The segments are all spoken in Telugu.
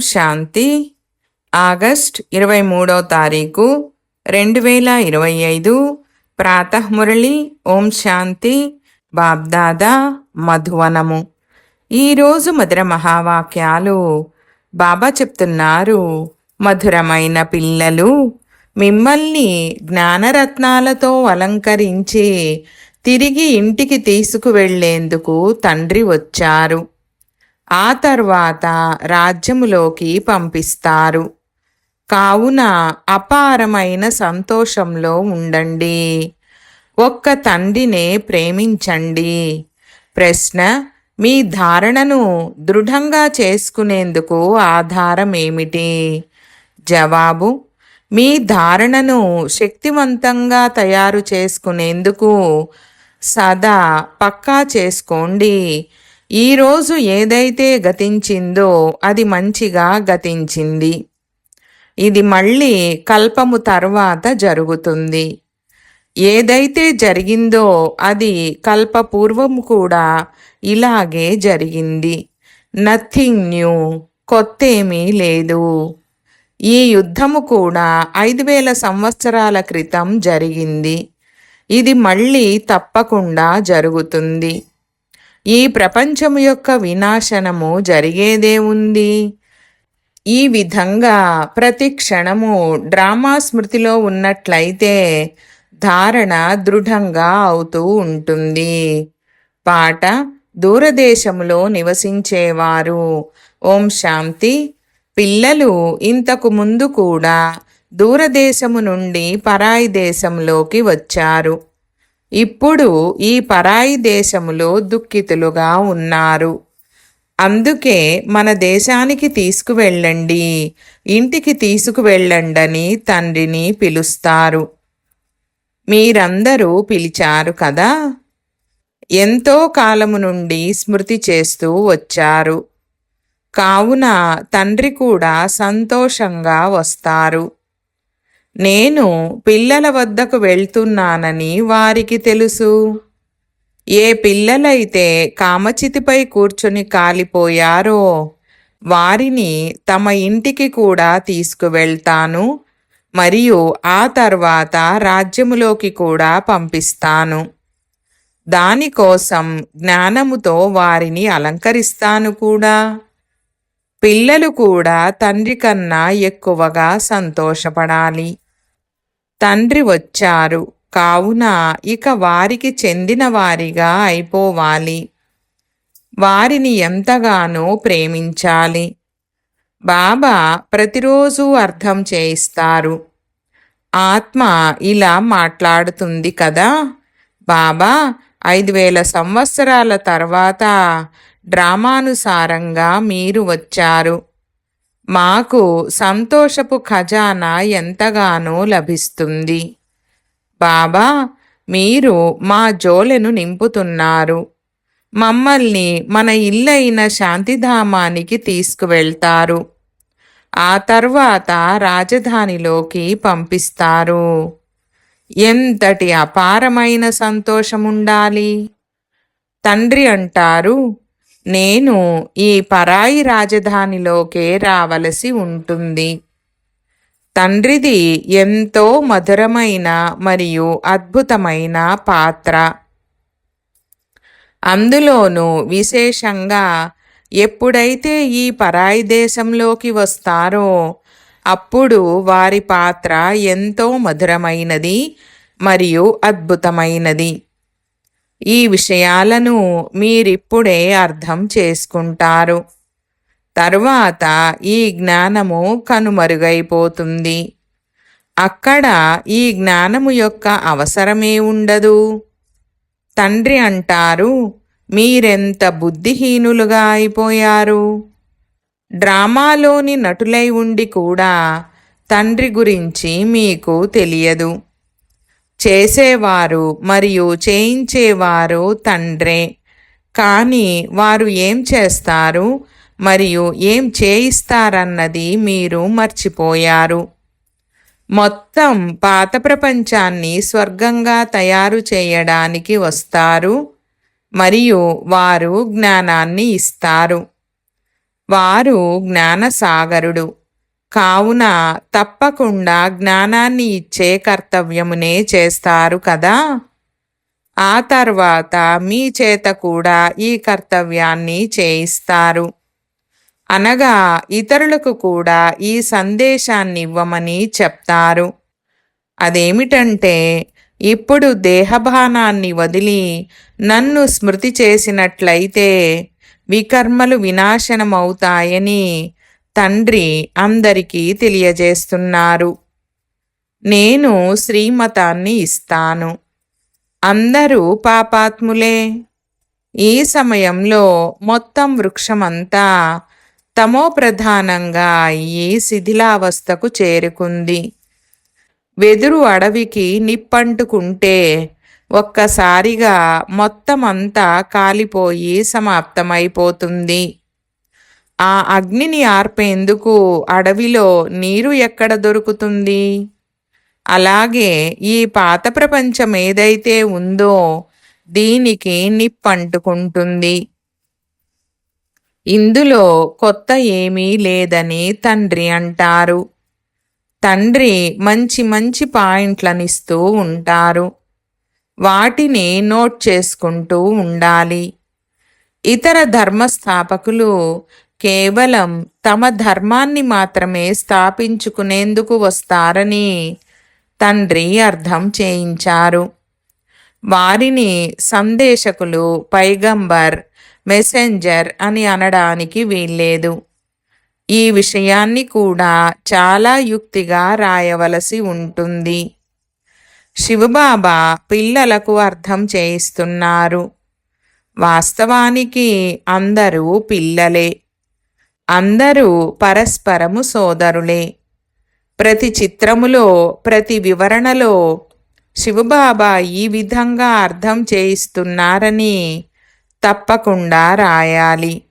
శాంతి. ఆగస్ట్ ఇరవై మూడో తారీఖు రెండు వేల ఇరవై ఐదు. ప్రాతఃమురళి ఓం శాంతి బాబ్దాదా మధువనము. ఈరోజు మధుర మహావాక్యాలు. బాబా చెప్తున్నారు మధురమైన పిల్లలు మిమ్మల్ని జ్ఞానరత్నాలతో అలంకరించి తిరిగి ఇంటికి తీసుకువెళ్ళేందుకు తండ్రి వచ్చారు. ఆ తర్వాత రాజ్యములోకి పంపిస్తారు. కావున అపారమైన సంతోషంలో ఉండండి. ఒక్క తండ్రినే ప్రేమించండి. ప్రశ్న మీ ధారణను దృఢంగా చేసుకునేందుకు ఆధారం ఏమిటి జవాబు మీ ధారణను శక్తివంతంగా తయారు చేసుకునేందుకు సదా పక్కా చేసుకోండి. ఈరోజు ఏదైతే గతించిందో అది మంచిగా గతించింది. ఇది మళ్ళీ కల్పము తర్వాత జరుగుతుంది. ఏదైతే జరిగిందో అది కల్పపూర్వం కూడా ఇలాగే జరిగింది. నథింగ్ న్యూ కొత్తేమీ లేదు. ఈ యుద్ధము కూడా ఐదు వేల సంవత్సరాల క్రితం జరిగింది. ఇది మళ్ళీ తప్పకుండా జరుగుతుంది. ఈ ప్రపంచము యొక్క వినాశనము జరిగేదే ఉంది. ఈ విధంగా ప్రతి క్షణము డ్రామా స్మృతిలో ఉన్నట్లయితే ధారణ దృఢంగా అవుతూ ఉంటుంది. పాట దూరదేశములో నివసించేవారు. ఓం శాంతి. పిల్లలు ఇంతకు ముందు కూడా దూరదేశము నుండి పరాయి దేశంలోకి వచ్చారు. ఇప్పుడు ఈ పరాయి దేశములో దుఃఖితులుగా ఉన్నారు. అందుకే మన దేశానికి తీసుకువెళ్ళండి. ఇంటికి తీసుకువెళ్ళండని తండ్రిని పిలుస్తారు. మీరందరూ పిలిచారు కదా? ఎంతో కాలము నుండి స్మృతి చేస్తూ వచ్చారు. కావున తండ్రి కూడా సంతోషంగా వస్తారు. నేను పిల్లల వద్దకు వెళ్తున్నానని వారికి తెలుసు. ఏ పిల్లలైతే కామచితిపై కూర్చొని కాలిపోయారో వారిని తమ ఇంటికి కూడా తీసుకువెళ్తాను మరియు ఆ తర్వాత రాజ్యములోకి కూడా పంపిస్తాను. దానికోసం జ్ఞానముతో వారిని అలంకరిస్తాను కూడా. పిల్లలు కూడా తండ్రి కన్నా ఎక్కువగా సంతోషపడాలి. తండ్రి వచ్చారు. కావున ఇక వారికి చెందిన వారిగా అయిపోవాలి. వారిని ఎంతగానో ప్రేమించాలి. బాబా ప్రతిరోజు అర్థం చేయిస్తారు. ఆత్మ ఇలా మాట్లాడుతుంది కదా. బాబా ఐదు వేల సంవత్సరాల తర్వాత డ్రామానుసారంగా మీరు వచ్చారు. మాకు సంతోషపు ఖజానా ఎంతగానో లభిస్తుంది. బాబా మీరు మా జోలెను నింపుతున్నారు. మమ్మల్ని మన ఇల్లైన శాంతిధామానికి తీసుకువెళ్తారు. ఆ తర్వాత రాజధానిలోకి పంపిస్తారు. ఎంతటి అపారమైన సంతోషముండాలి? తండ్రి అంటారు నేను ఈ పరాయి రాజధానిలోకే రావలసి ఉంటుంది. తండ్రిది ఎంతో మధురమైన మరియు అద్భుతమైన పాత్ర. అందులోనూ విశేషంగా ఎప్పుడైతే ఈ పరాయి దేశంలోకి వస్తారో అప్పుడు వారి పాత్ర ఎంతో మధురమైనది మరియు అద్భుతమైనది. ఈ విషయాలను మీరిప్పుడే అర్థం చేసుకుంటారు. తరువాత ఈ జ్ఞానము కనుమరుగైపోతుంది. అక్కడ ఈ జ్ఞానము యొక్క అవసరమే ఉండదు. తండ్రి అంటారు మీరెంత బుద్ధిహీనులుగా అయిపోయారు? డ్రామాలోని నటులై ఉండి కూడా తండ్రి గురించి మీకు తెలియదు. చేసేవారు మరియు చేయించేవారు తండ్రే. కానీ వారు ఏం చేస్తారు? మరియు ఏం చేయిస్తారన్నది మీరు మర్చిపోయారు. మొత్తం పాత ప్రపంచాన్ని స్వర్గంగా తయారు చేయడానికి వస్తారు. మరియు వారు జ్ఞానాన్ని ఇస్తారు. వారు జ్ఞానసాగరుడు. కావున తప్పకుండా జ్ఞానాన్ని ఇచ్చే కర్తవ్యమునే చేస్తారు కదా? ఆ తర్వాత మీ చేత కూడా ఈ కర్తవ్యాన్ని చేయిస్తారు. అనగా ఇతరులకు కూడా ఈ సందేశాన్ని ఇవ్వమని చెప్తారు. అదేమిటంటే ఇప్పుడు దేహభానాన్ని వదిలి నన్ను స్మృతి చేసినట్లయితే వికర్మలు వినాశనమవుతాయని తండ్రి అందరికీ తెలియజేస్తున్నారు. నేను శ్రీమతాన్ని ఇస్తాను. అందరూ పాపాత్ములే. ఈ సమయంలో మొత్తం వృక్షమంతా తమో ప్రధానంగా అయ్యి శిథిలావస్థకు చేరుకుంది. వెదురు అడవికి నిప్పంటుకుంటే ఒక్కసారిగా మొత్తం అంతా కాలిపోయి సమాప్తమైపోతుంది. ఆ అగ్నిని ఆర్పేందుకు అడవిలో నీరు ఎక్కడ దొరుకుతుంది? అలాగే ఈ పాత ప్రపంచం ఏదైతే ఉందో దీనికి నిప్పంటుకుంటుంది ఇందులో కొత్త ఏమీ లేదని తండ్రి అంటారు. తండ్రి మంచి మంచి పాయింట్లనిస్తూ ఉంటారు. వాటిని నోట్ చేసుకుంటూ ఉండాలి. ఇతర ధర్మస్థాపకులు కేవలం తమ ధర్మాన్ని మాత్రమే స్థాపించుకునేందుకు వస్తారని తండ్రి అర్థం చేయించారు. వారిని సందేశకులు పైగంబర్ మెసెంజర్ అని అనడానికి వీల్లేదు. ఈ విషయాన్ని కూడా చాలా యుక్తిగా రాయవలసి ఉంటుంది. శివబాబా పిల్లలకు అర్థం చేయిస్తున్నారు. వాస్తవానికి అందరూ పిల్లలే. అందరూ పరస్పరము సోదరులే. ప్రతి చిత్రములో ప్రతి వివరణలో శివబాబా ఈ విధంగా అర్థం చేయిస్తున్నారని తప్పకుండా రాయాలి.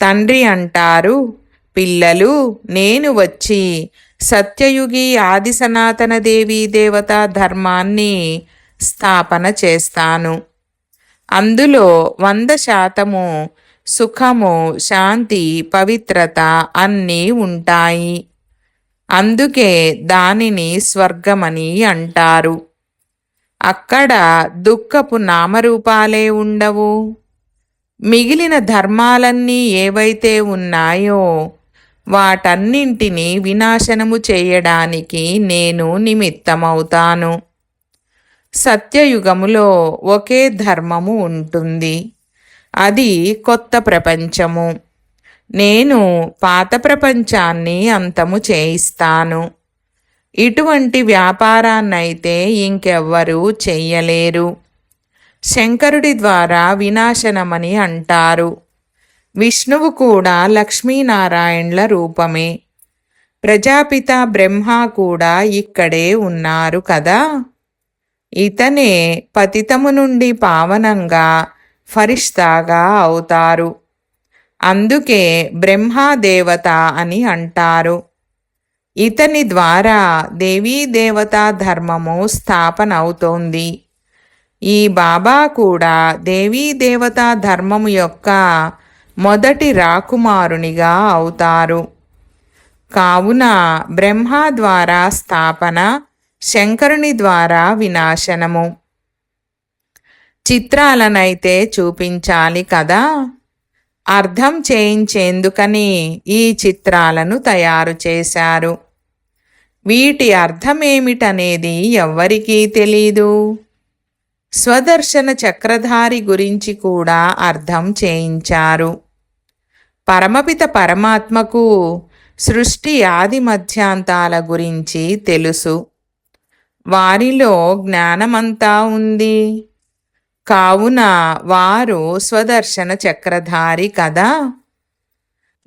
తండ్రి అంటారు పిల్లలు నేను వచ్చి సత్యయుగి ఆది సనాతన దేవీ దేవత ధర్మాన్ని స్థాపన చేస్తాను. అందులో వంద శాతము సుఖము శాంతి పవిత్రత అన్నీ ఉంటాయి. అందుకే దానిని స్వర్గమని అంటారు. అక్కడ దుఃఖపు నామరూపాలే ఉండవు. మిగిలిన ధర్మాలన్నీ ఏవైతే ఉన్నాయో వాటన్నింటినీ వినాశనము చేయడానికి నేను నిమిత్తమవుతాను. సత్యయుగములో ఒకే ధర్మము ఉంటుంది. అది కొత్త ప్రపంచము. నేను పాత ప్రపంచాన్ని అంతము చేయిస్తాను. ఇటువంటి వ్యాపారాన్నైతే ఇంకెవ్వరూ చెయ్యలేరు. శంకరుడి ద్వారా వినాశనమని అంటారు. విష్ణువు కూడా లక్ష్మీనారాయణల రూపమే. ప్రజాపిత బ్రహ్మ కూడా ఇక్కడే ఉన్నారు కదా. ఇతనే పతితము నుండి పావనంగా ఫరిష్తాగా అవుతారు. అందుకే బ్రహ్మాదేవత అని అంటారు. ఇతని ద్వారా దేవీ దేవతా ధర్మము స్థాపన అవుతోంది ఈ బాబా కూడా దేవీ దేవతా ధర్మము యొక్క మొదటి రాకుమారునిగా అవుతారు. కావున బ్రహ్మ ద్వారా స్థాపన శంకరుని ద్వారా వినాశనము. చిత్రాలనైతే చూపించాలి కదా. అర్థం చేయించేందుకని ఈ చిత్రాలను తయారు చేశారు. వీటి అర్థమేమిటనేది ఎవ్వరికీ తెలీదు. స్వదర్శన చక్రధారి గురించి కూడా అర్థం చేయించారు. పరమపిత పరమాత్మకు సృష్టి ఆది మధ్యాంతాల గురించి తెలుసు. వారిలో జ్ఞానమంతా ఉంది. కావున వారు స్వదర్శన చక్రధారి కదా.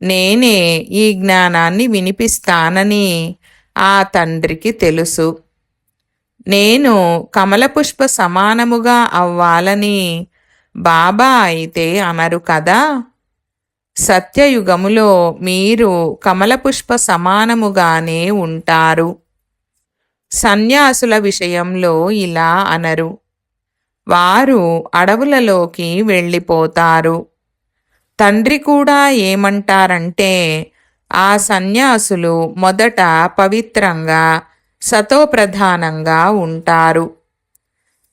నేనే ఈ జ్ఞానాన్ని వినిపిస్తానని ఆ తండ్రికి తెలుసు. నేను కమలపుష్ప సమానముగా అవ్వాలని బాబా అయితే అనరు కదా. సత్యయుగములో మీరు కమలపుష్ప సమానముగానే ఉంటారు. సన్యాసుల విషయంలో ఇలా అనరు. వారు అడవులలోకి వెళ్ళిపోతారు. తండ్రి కూడా ఏమంటారంటే ఆ సన్యాసులు మొదట పవిత్రంగా సతోప్రధానంగా ఉంటారు.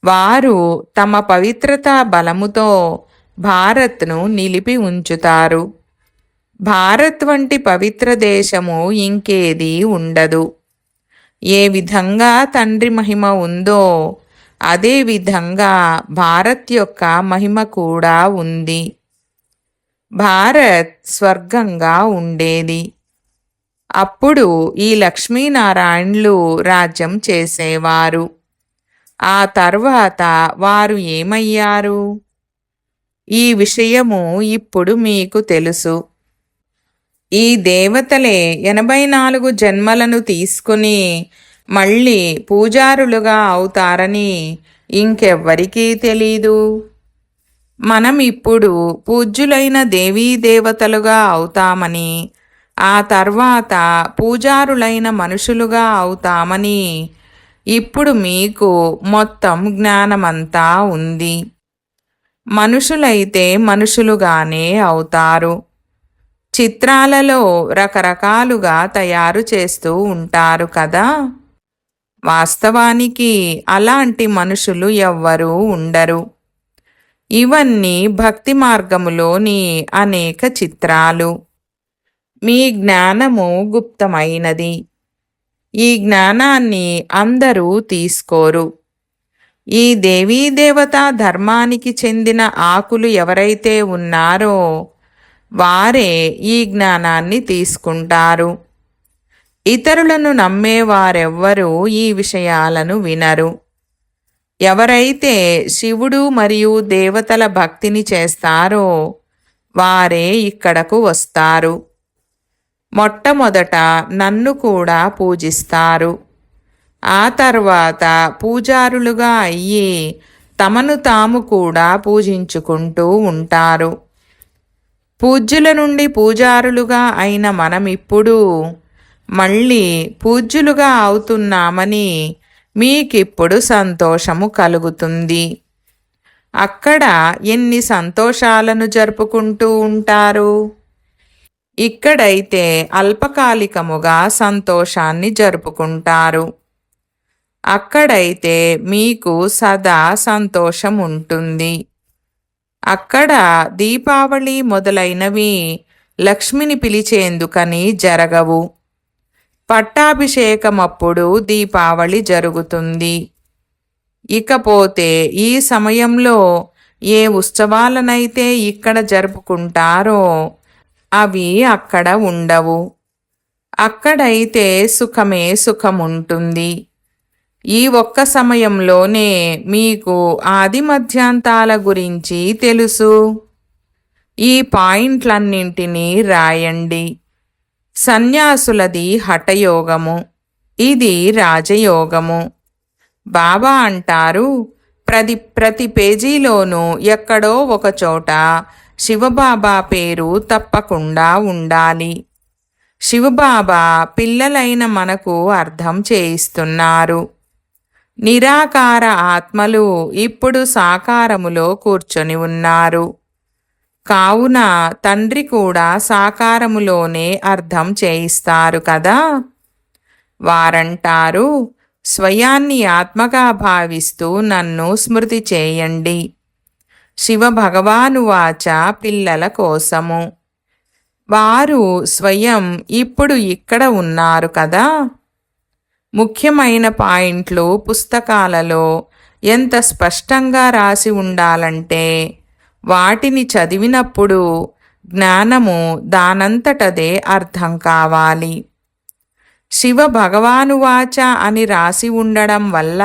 వారు తమ పవిత్రతా బలముతో భారత్ను నిలిపి ఉంచుతారు. భారత్ వంటి పవిత్ర దేశము ఇంకేది ఉండదు. ఏ విధంగా తండ్రి మహిమ ఉందో అదేవిధంగా భారత్ యొక్క మహిమ కూడా ఉంది. భారత్ స్వర్గంగా ఉండేది. అప్పుడు ఈ లక్ష్మీనారాయణులు రాజ్యం చేసేవారు. ఆ తర్వాత వారు ఏమయ్యారు? ఈ విషయము ఇప్పుడు మీకు తెలుసు. ఈ దేవతలే ఎనభై నాలుగు జన్మలను తీసుకుని మళ్ళీ పూజారులుగా అవుతారని ఇంకెవ్వరికీ తెలీదు. మనం ఇప్పుడు పూజ్యులైన దేవీ దేవతలుగా అవుతామని ఆ తర్వాత పూజారులైన మనుషులుగా అవుతామని ఇప్పుడు మీకు మొత్తం జ్ఞానమంతా ఉంది. మనుషులైతే మనుషులుగానే అవుతారు. చిత్రాలలో రకరకాలుగా తయారు చేస్తూ ఉంటారు కదా. వాస్తవానికి అలాంటి మనుషులు ఎవ్వరూ ఉండరు. ఇవన్నీ భక్తి మార్గములోని అనేక చిత్రాలు. మీ జ్ఞానము గుప్తమైనది. ఈ జ్ఞానాన్ని అందరూ తీసుకోరు. ఈ దేవీదేవతా ధర్మానికి చెందిన ఆకులు ఎవరైతే ఉన్నారో వారే ఈ జ్ఞానాన్ని తీసుకుంటారు. ఇతరులను నమ్మేవారెవ్వరూ ఈ విషయాలను వినరు. ఎవరైతే శివుడు మరియు దేవతల భక్తిని చేస్తారో వారే ఇక్కడకు వస్తారు. మొట్టమొదట నన్ను కూడా పూజిస్తారు. ఆ తర్వాత పూజారులుగా అయ్యి తమను తాము కూడా పూజించుకుంటూ ఉంటారు. పూజ్యుల నుండి పూజారులుగా అయిన మనం ఇప్పుడు మళ్ళీ పూజ్యులుగా అవుతున్నామని మీకిప్పుడు సంతోషము కలుగుతుంది. అక్కడ ఎన్ని సంతోషాలను జరుపుకుంటూ ఉంటారు? ఇక్కడైతే అల్పకాలికముగా సంతోషాన్ని జరుపుకుంటారు. అక్కడైతే మీకు సదా సంతోషం ఉంటుంది అక్కడ దీపావళి మొదలైనవి లక్ష్మిని పిలిచేందుకని జరగవు. పట్టాభిషేకమప్పుడు దీపావళి జరుగుతుంది. ఇకపోతే ఈ సమయంలో ఏ ఉత్సవాలనైతే ఇక్కడ జరుపుకుంటారో అవి అక్కడ ఉండవు. అక్కడైతే సుఖమే సుఖముంటుంది. ఈ ఒక్క సమయంలోనే మీకు ఆది మధ్యాంతాల గురించి తెలుసు. ఈ పాయింట్లన్నింటినీ రాయండి. సన్యాసులది హఠయోగము ఇది రాజయోగము. బాబా అంటారు ప్రతి ప్రతి పేజీలోనూ ఎక్కడో ఒకచోట శివబాబా పేరు తప్పకుండా ఉండాలి. శివబాబా పిల్లలైన మనకు అర్థం చేయిస్తున్నారు. నిరాకార ఆత్మలు ఇప్పుడు సాకారములో కూర్చొని ఉన్నారు. కావున తండ్రి కూడా సాకారములోనే అర్థం చేయిస్తారు కదా? వారంటారు స్వయాన్ని ఆత్మగా భావిస్తూ నన్ను స్మృతి చేయండి. శివ భగవాను వాచ పిల్లల కోసము. వారు స్వయం ఇప్పుడు ఇక్కడ ఉన్నారు కదా? ముఖ్యమైన పాయింట్లు పుస్తకాలలో ఎంత స్పష్టంగా రాసి ఉండాలంటే వాటిని చదివినప్పుడు జ్ఞానము దానంతటదే అర్థం కావాలి. శివ భగవానువాచ అని రాసి ఉండడం వల్ల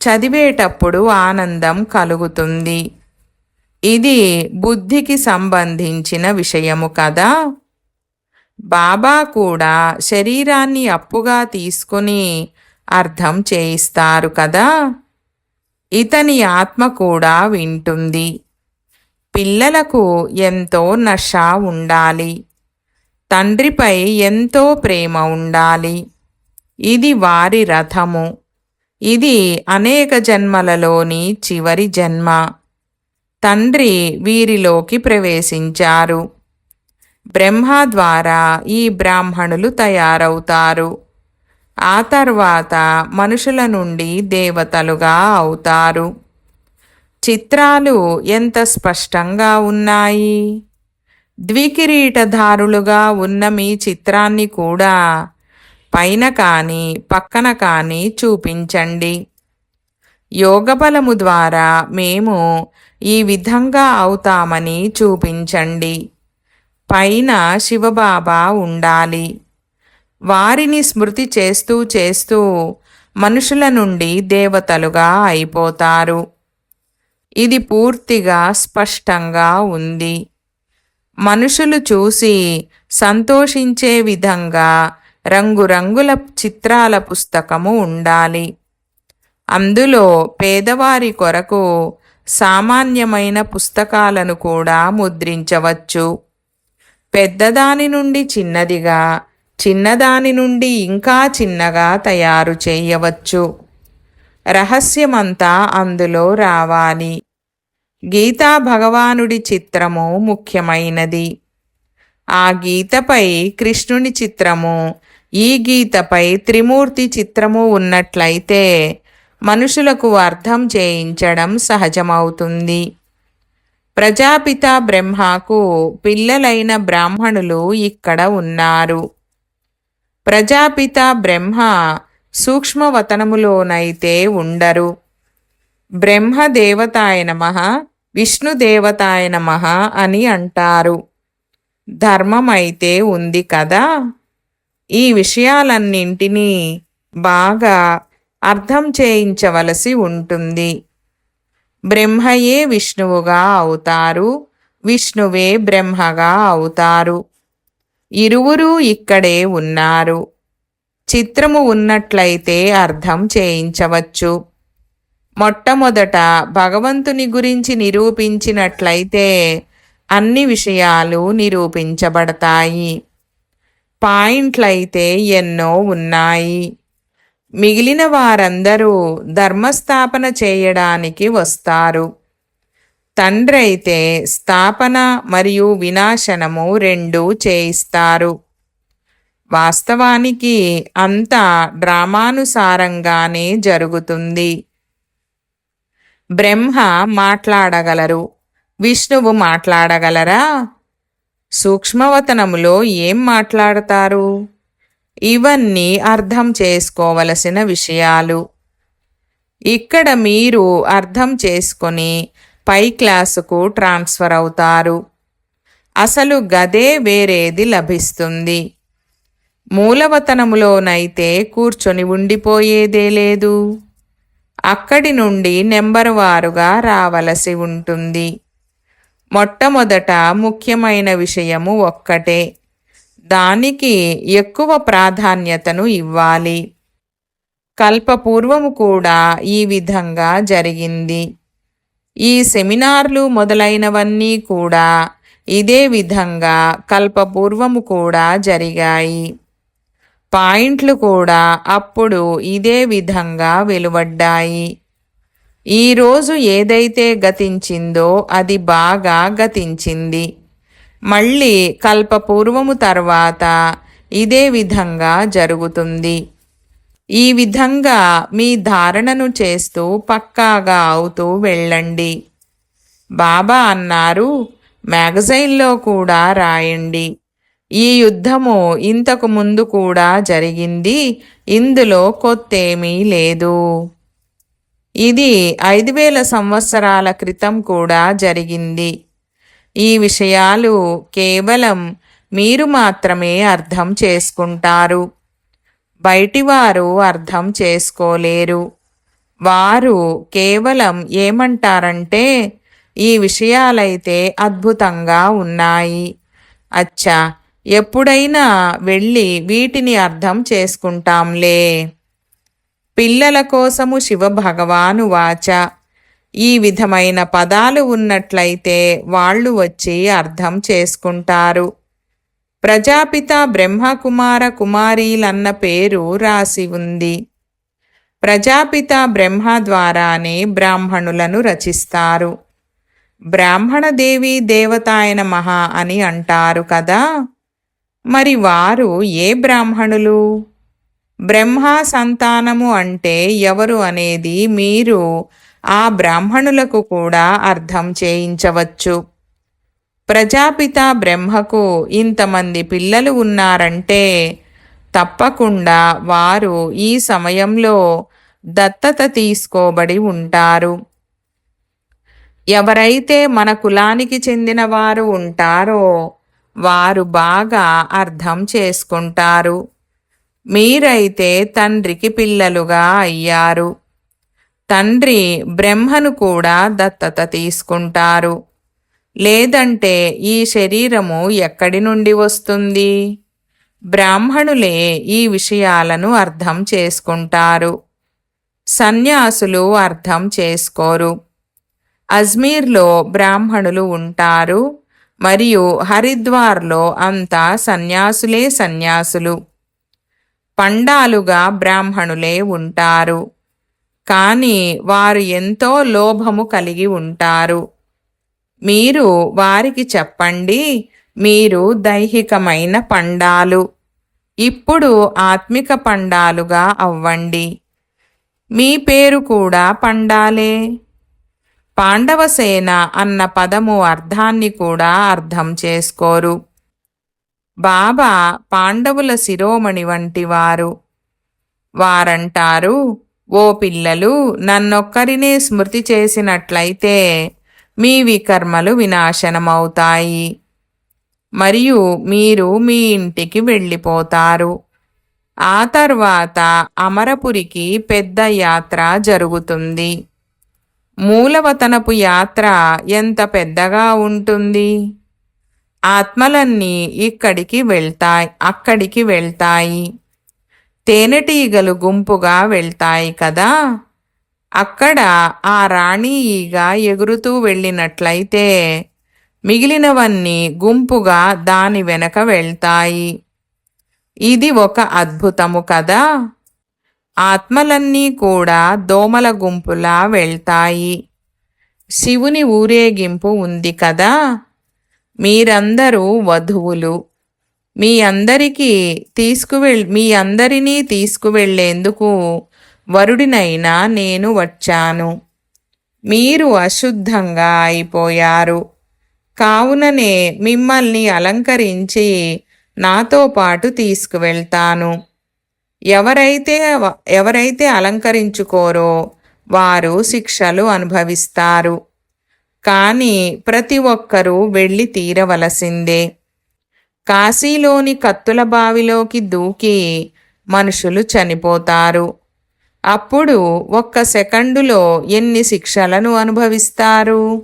చదివేటప్పుడు ఆనందం కలుగుతుంది. ఇది బుద్ధికి సంబంధించిన విషయము కదా. బాబా కూడా శరీరాన్ని అప్పుగా తీసుకుని అర్థం చేయిస్తారు కదా. ఇతని ఆత్మ కూడా వింటుంది. పిల్లలకు ఎంతో నష ఉండాలి. తండ్రిపై ఎంతో ప్రేమ ఉండాలి. ఇది వారి రథము. ఇది అనేక జన్మలలోని చివరి జన్మ. తండ్రి వీరిలోకి ప్రవేశించారు. బ్రహ్మ ద్వారా ఈ బ్రాహ్మణులు తయారవుతారు. ఆ తర్వాత మనుషుల నుండి దేవతలుగా అవుతారు. చిత్రాలు ఎంత స్పష్టంగా ఉన్నాయి? ద్వికిరీటధారులుగా ఉన్న మీ చిత్రాన్ని కూడా పైన కానీ పక్కన కానీ చూపించండి. యోగబలము ద్వారా మేము ఈ విధంగా అవుతామని చూపించండి. పైన శివబాబా ఉండాలి. వారిని స్మృతి చేస్తూ చేస్తూ మనుషుల నుండి దేవతలుగా అయిపోతారు. ఇది పూర్తిగా స్పష్టంగా ఉంది. మనుషులు చూసి సంతోషించే విధంగా రంగురంగుల చిత్రాల పుస్తకము ఉండాలి. అందులో పేదవారి కొరకు సామాన్యమైన పుస్తకాలను కూడా ముద్రించవచ్చు. పెద్దదాని నుండి చిన్నదిగా చిన్నదాని నుండి ఇంకా చిన్నగా తయారు చేయవచ్చు. రహస్యమంతా అందులో రావాలి. గీతా భగవానుడి చిత్రము ముఖ్యమైనది. ఆ గీతపై కృష్ణుని చిత్రము ఈ గీతపై త్రిమూర్తి చిత్రము ఉన్నట్లయితే మనుషులకు అర్థం చేయించడం సహజమవుతుంది. ప్రజాపిత బ్రహ్మకు పిల్లలైన బ్రాహ్మణులు ఇక్కడ ఉన్నారు. ప్రజాపిత బ్రహ్మ సూక్ష్మవతనములోనైతే ఉండరు. బ్రహ్మదేవతాయ నమ విష్ణుదేవతాయ నమ అని అంటారు. ధర్మమైతే ఉంది కదా? ఈ విషయాలన్నింటినీ బాగా అర్థం చేయించవలసి ఉంటుంది. బ్రహ్మయే విష్ణువుగా అవుతారు విష్ణువే బ్రహ్మగా అవుతారు. ఇరువురు ఇక్కడే ఉన్నారు. చిత్రము ఉన్నట్లయితే అర్థం చేయించవచ్చు. మొట్టమొదట భగవంతుని గురించి నిరూపించినట్లయితే అన్ని విషయాలు నిరూపించబడతాయి. పాయింట్లయితే ఎన్నో ఉన్నాయి. మిగిలిన వారందరూ ధర్మస్థాపన చేయడానికి వస్తారు. తండ్రి అయితే స్థాపన మరియు వినాశనము రెండూ చేయిస్తారు. వాస్తవానికి అంతా డ్రామానుసారంగానే జరుగుతుంది. బ్రహ్మ మాట్లాడగలరు. విష్ణువు మాట్లాడగలరా? సూక్ష్మవతనములో ఏం మాట్లాడతారు? ఇవన్నీ అర్థం చేసుకోవలసిన విషయాలు. ఇక్కడ మీరు అర్థం చేసుకొని పై క్లాసుకు ట్రాన్స్ఫర్ అవుతారు. అసలు గదే వేరేది లభిస్తుంది. మూలవతనములోనైతే కూర్చొని ఉండిపోయేదే లేదు. అక్కడి నుండి నెంబర్ వారుగా రావలసి ఉంటుంది. మొట్టమొదట ముఖ్యమైన విషయము ఒక్కటే. దానికి ఎక్కువ ప్రాధాన్యతను ఇవ్వాలి. కల్పపూర్వము కూడా ఈ విధంగా జరిగింది. ఈ సెమినార్లు మొదలైనవన్నీ కూడా ఇదే విధంగా కల్పపూర్వము కూడా జరిగాయి. పాయింట్లు కూడా అప్పుడు ఇదే విధంగా వెలువడ్డాయి. ఈరోజు ఏదైతే గతించిందో అది బాగా గతించింది. మళ్ళీ కల్పపూర్వము తర్వాత ఇదే విధంగా జరుగుతుంది. ఈ విధంగా మీ ధారణను చేస్తూ పక్కాగా అవుతూ వెళ్ళండి. బాబా అన్నారు మ్యాగజైన్లో కూడా రాయండి. ఈ యుద్ధము ఇంతకు ముందు కూడా జరిగింది. ఇందులో కొత్తేమీ లేదు. ఇది ఐదు వేల సంవత్సరాల క్రితం కూడా జరిగింది. ఈ విషయాలు కేవలం మీరు మాత్రమే అర్థం చేసుకుంటారు. బయటివారు అర్థం చేసుకోలేరు. వారు కేవలం ఏమంటారంటే ఈ విషయాలైతే అద్భుతంగా ఉన్నాయి. అచ్చా ఎప్పుడైనా వెళ్ళి వీటిని అర్థం చేసుకుంటాంలే. పిల్లల కోసము శివ భగవాను వాచ. ఈ విధమైన పదాలు ఉన్నట్లయితే వాళ్ళు వచ్చి అర్థం చేసుకుంటారు. ప్రజాపిత బ్రహ్మకుమార కుమారీలన్న పేరు రాసి ఉంది. ప్రజాపిత బ్రహ్మ ద్వారానే బ్రాహ్మణులను రచిస్తారు. బ్రాహ్మణదేవి దేవతాయన మహా అని అంటారు కదా. మరి వారు ఏ బ్రాహ్మణులు? బ్రహ్మ సంతానము అంటే ఎవరు అనేది మీరు ఆ బ్రాహ్మణులకు కూడా అర్థం చేయించవచ్చు. ప్రజాపిత బ్రహ్మకు ఇంతమంది పిల్లలు ఉన్నారంటే తప్పకుండా వారు ఈ సమయంలో దత్తత తీసుకోబడి ఉంటారు. ఎవరైతే మన కులానికి చెందిన వారు ఉంటారో వారు బాగా అర్థం చేసుకుంటారు. మీరైతే తండ్రికి పిల్లలుగా అయ్యారు. తండ్రి బ్రహ్మను కూడా దత్తత తీసుకుంటారు. లేదంటే ఈ శరీరము ఎక్కడి నుండి వస్తుంది? బ్రాహ్మణులే ఈ విషయాలను అర్థం చేసుకుంటారు. సన్యాసులు అర్థం చేసుకోరు. అజ్మీర్లో బ్రాహ్మణులు ఉంటారు. మరియు హరిద్వార్లో అంతా సన్యాసులే సన్యాసులు. పండాలుగా బ్రాహ్మణులే ఉంటారు. కానీ వారు ఎంతో లోభము కలిగి ఉంటారు. మీరు వారికి చెప్పండి మీరు దైహికమైన పండాలు. ఇప్పుడు ఆత్మిక పండాలుగా అవ్వండి. మీ పేరు కూడా పండాలే. పాండవసేన అన్న పదము అర్థాన్ని కూడా అర్థం చేసుకోరు. బాబా పాండవుల శిరోమణి వంటివారు వారంటారు ఓ పిల్లలు నన్నొక్కరినే స్మృతి చేసినట్లయితే మీ వికర్మలు వినాశనమవుతాయి. మరియు మీరు మీ ఇంటికి వెళ్ళిపోతారు. ఆ తర్వాత అమరపురికి పెద్ద యాత్ర జరుగుతుంది. మూలవతనపు యాత్ర ఎంత పెద్దగా ఉంటుంది? ఆత్మలన్నీ ఇక్కడికి వెళ్తాయి అక్కడికి వెళ్తాయి. తేనెటీగలు గుంపుగా వెళ్తాయి కదా? అక్కడ ఆ రాణి ఈగ ఎగురుతూ వెళ్ళినట్లయితే మిగిలినవన్నీ గుంపుగా దాని వెనక వెళ్తాయి. ఇది ఒక అద్భుతము కదా? ఆత్మలన్నీ కూడా దోమల గుంపులా వెళ్తాయి. శివుని ఊరేగింపు ఉంది కదా? మీరందరూ వధువులు. మీ అందరికీ తీసుకువెళ్ మీ అందరినీ తీసుకువెళ్ళేందుకు వరుడినైనా నేను వచ్చాను. మీరు అశుద్ధంగా అయిపోయారు. కావుననే మిమ్మల్ని అలంకరించి నాతో పాటు తీసుకువెళ్తాను. ఎవరైతే ఎవరైతే అలంకరించుకోరో వారు శిక్షలు అనుభవిస్తారు. కానీ ప్రతి ఒక్కరూ వెళ్ళి తీరవలసిందే. కాశీలోని కత్తుల బావిలోకి దూకి మనుషులు చనిపోతారు. అప్పుడు ఒక్క సెకండులో ఎన్ని శిక్షలను అనుభవిస్తారు?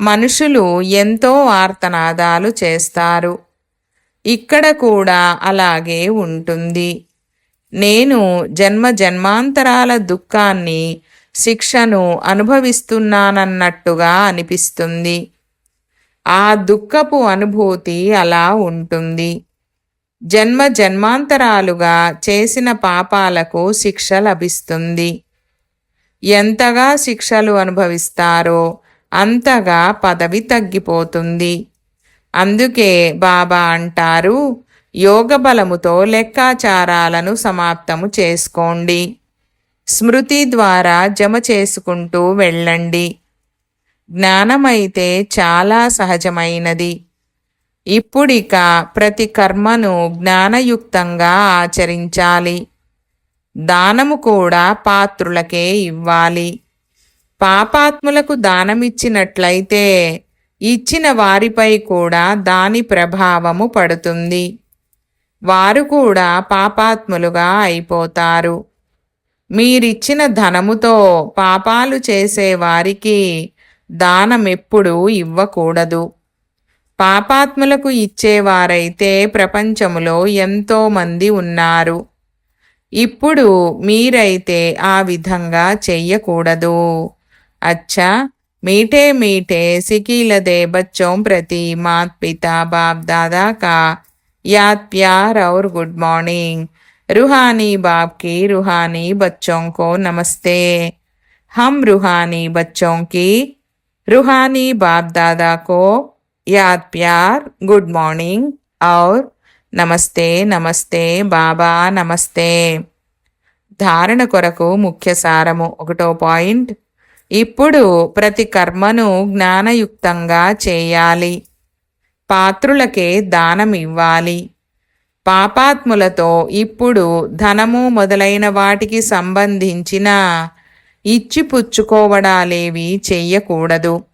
మనుషులు ఎంతో ఆర్తనాదాలు చేస్తారు. ఇక్కడ కూడా అలాగే ఉంటుంది. నేను జన్మ జన్మాంతరాల దుఃఖాన్ని శిక్షను అనుభవిస్తున్నానన్నట్టుగా అనిపిస్తుంది. ఆ దుఃఖపు అనుభూతి అలా ఉంటుంది. జన్మ జన్మాంతరాలుగా చేసిన పాపాలకు శిక్ష లభిస్తుంది. ఎంతగా శిక్షలు అనుభవిస్తారో అంతగా పదవి తగ్గిపోతుంది. అందుకే బాబా అంటారు యోగ బలముతో లెక్కాచారాలను సమాప్తము చేసుకోండి. స్మృతి ద్వారా జమ చేసుకుంటూ వెళ్ళండి. జ్ఞానమైతే చాలా సహజమైనది. ఇప్పుడిక ప్రతి కర్మను జ్ఞానయుక్తంగా ఆచరించాలి. దానము కూడా పాత్రులకే ఇవ్వాలి. పాపాత్ములకు దానమిచ్చినట్లయితే ఇచ్చిన వారిపై కూడా దాని ప్రభావము పడుతుంది. వారు కూడా పాపాత్ములుగా అయిపోతారు. మీరిచ్చిన ధనముతో పాపాలు చేసే వారికి దానమెప్పుడూ ఇవ్వకూడదు. పాపాత్ములకు ఇచ్చేవారైతే ప్రపంచములో ఎంతోమంది ఉన్నారు. ఇప్పుడు మీరైతే ఆ విధంగా చెయ్యకూడదు. అచ్చా! మీటే మీటే సికీల దే బచ్చోం ప్రతి మాత్ పితా బాప్ దాదాకా याद प्यार और गुड मॉर्निंग रूहानी बाप की रूहानी बच्चों को नमस्ते हम रूहानी बच्चों की रूहानी बाप दादा को याद प्यार गुड मॉर्निंग और నమస్తే నమస్తే బాబా నమస్తే ధారణ కొరకు ముఖ్య సారము ఒకటో పాయింట్ ఇప్పుడు ప్రతి కర్మను జ్ఞానయుక్తంగా చేయాలి పాత్రులకే దానం ఇవ్వాలి పాపాత్ములతో ఇప్పుడు ధనము మొదలైన వాటికి సంబంధించిన ఇచ్చిపుచ్చుకోవడాలేవి చెయ్యకూడదు.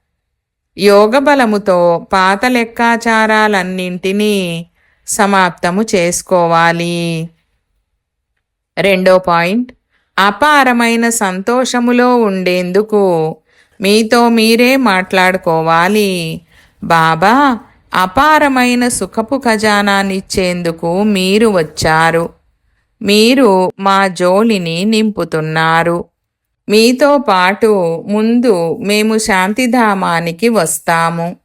యోగబలముతో పాత లెక్కాచారాలన్నింటినీ సమాప్తము చేసుకోవాలి. రెండో పాయింట్. అపారమైన సంతోషములో ఉండేందుకు మీతో మీరే మాట్లాడుకోవాలి. బాబా అపారమైన సుఖపు ఖజానానిచ్చేందుకు మీరు వచ్చారు. మీరు మా జోలిని నింపుతున్నారు. మీతో పాటు ముందు మేము శాంతిధామానికి వస్తాము.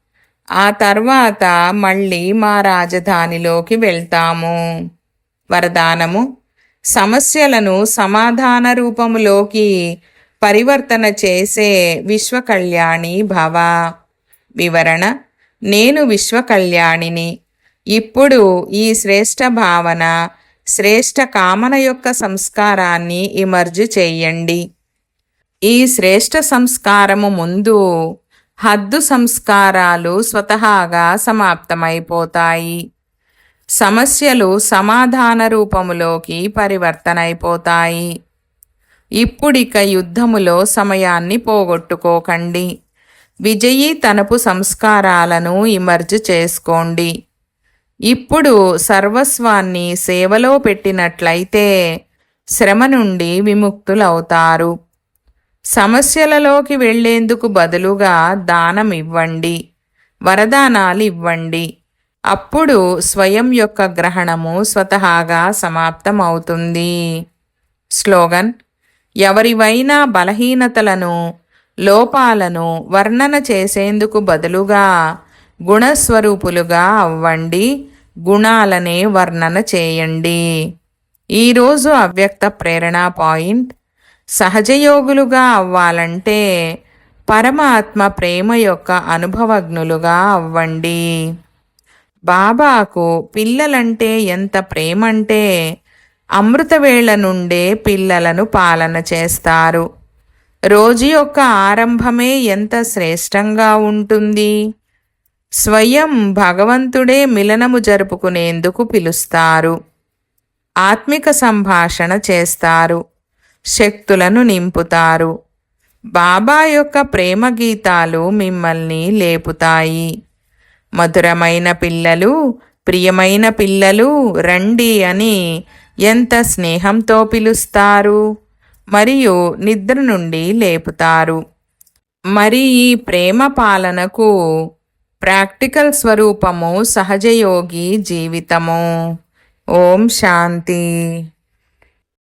ఆ తర్వాత మళ్ళీ మా రాజధానిలోకి వెళ్తాము. వరదానము. సమస్యలను సమాధాన రూపములోకి పరివర్తన చేసే విశ్వకళ్యాణి భవ. వివరణ. నేను విశ్వకళ్యాణిని. ఇప్పుడు ఈ శ్రేష్ట భావన శ్రేష్ట కామన యొక్క సంస్కారాన్ని ఇమర్జు చేయండి. ఈ శ్రేష్ట సంస్కారము ముందు హద్దు సంస్కారాలు స్వతహాగా సమాప్తమైపోతాయి. సమస్యలు సమాధాన రూపములోకి పరివర్తనైపోతాయి. ఇప్పుడిక యుద్ధములో సమయాన్ని పోగొట్టుకోకండి. విజయీ తనపు సంస్కారాలను ఇమర్జ్ చేసుకోండి. ఇప్పుడు సర్వస్వాన్ని సేవలో పెట్టినట్లయితే శ్రమ నుండి విముక్తులవుతారు. సమస్యలలోకి వెళ్ళేందుకు బదులుగా దానం ఇవ్వండి. వరదానాలు ఇవ్వండి. అప్పుడు స్వయం యొక్క గ్రహణము స్వతహాగా సమాప్తమవుతుంది. స్లోగన్ ఎవరివైనా బలహీనతలను లోపాలను వర్ణన చేసేందుకు బదులుగా గుణస్వరూపులుగా అవ్వండి గుణాలనే వర్ణన చేయండి. ఈరోజు అవ్యక్త ప్రేరణ పాయింట్. సహజయోగులుగా అవ్వాలంటే పరమాత్మ ప్రేమ యొక్క అనుభవజ్ఞులుగా అవ్వండి. బాబాకు పిల్లలంటే ఎంత ప్రేమంటే అమృతవేళ నుండే పిల్లలను పాలన చేస్తారు. రోజు యొక్క ఆరంభమే ఎంత శ్రేష్టంగా ఉంటుంది? స్వయం భగవంతుడే మిలనము జరుపుకునేందుకు పిలుస్తారు. ఆత్మిక సంభాషణ చేస్తారు. శక్తులను నింపుతారు. బాబా యొక్క ప్రేమ గీతాలు మిమ్మల్ని లేపుతాయి. మధురమైన పిల్లలు ప్రియమైన పిల్లలు రండి అని ఎంత స్నేహంతో పిలుస్తారు? మరియు నిద్ర నుండి లేపుతారు. మరి ఈ ప్రేమ పాలనకు ప్రాక్టికల్ స్వరూపము సహజయోగి జీవితము. ఓం శాంతి.